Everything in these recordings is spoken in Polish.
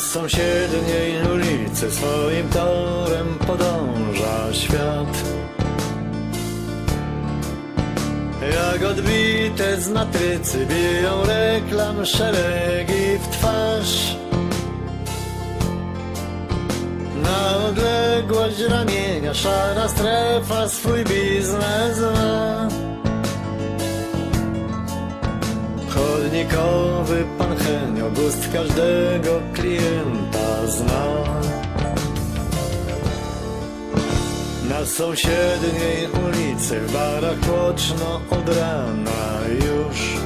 sąsiedniej ulicy swoim torem podąża świat. Jak odbite z matrycy biją reklam szeregi w twarz. Na odległość ramienia szara strefa swój biznes ma. Chodnikowy pan Henio gust każdego klienta zna. Na sąsiedniej ulicy w barach tłoczno od rana już.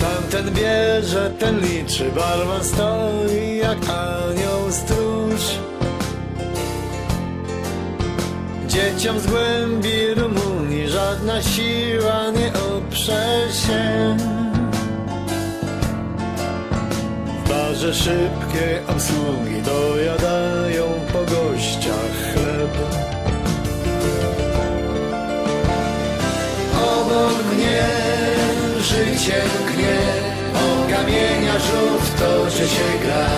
Tamten bierze, ten liczy, barman stoi jak anioł stróż. Dzieciom z głębi Rumunii żadna siła oprze się. W barze szybkie obsługi dojadają po gościach chleb. Obok mnie życie mknie, o kamienia żółw toczy się gra.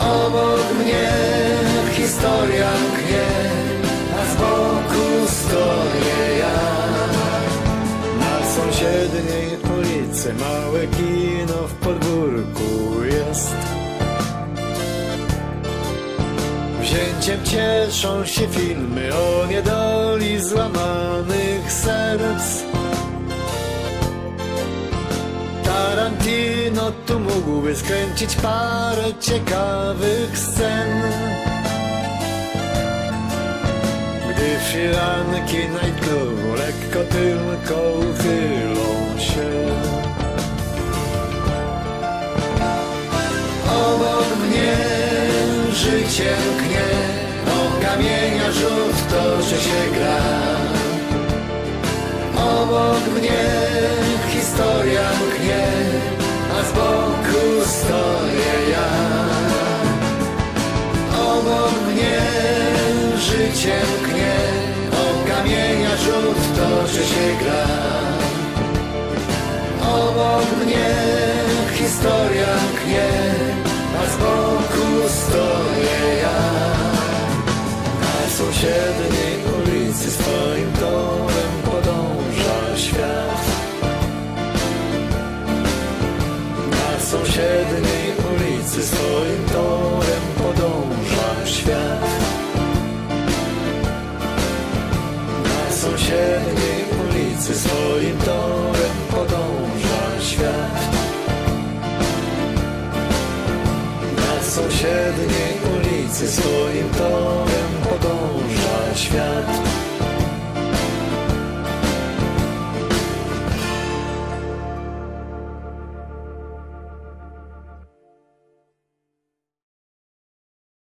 Obok mnie historia mknie, a z boku stoję ja. Na sąsiedniej ulicy małe kino w podwórku jest. Wzięciem cieszą się filmy o niedoli złamanych serc. Tarantino tu mógłby skręcić parę ciekawych scen. Gdy firanki nightclubu lekko tylko uchylą się. Obok mnie życie mknie, o kamienia rzut toczy się gra. Obok mnie życie mknie, o kamienia rzut toczy się gra. Obok mnie historia mknie, a z boku stoję ja. Na sąsiedniej ulicy swoim torem podąża świat. Na sąsiedniej ulicy swoim torem Sąsiedniej ulicy swoim torem podąża świat. Na sąsiedniej ulicy swoim torem podąża świat.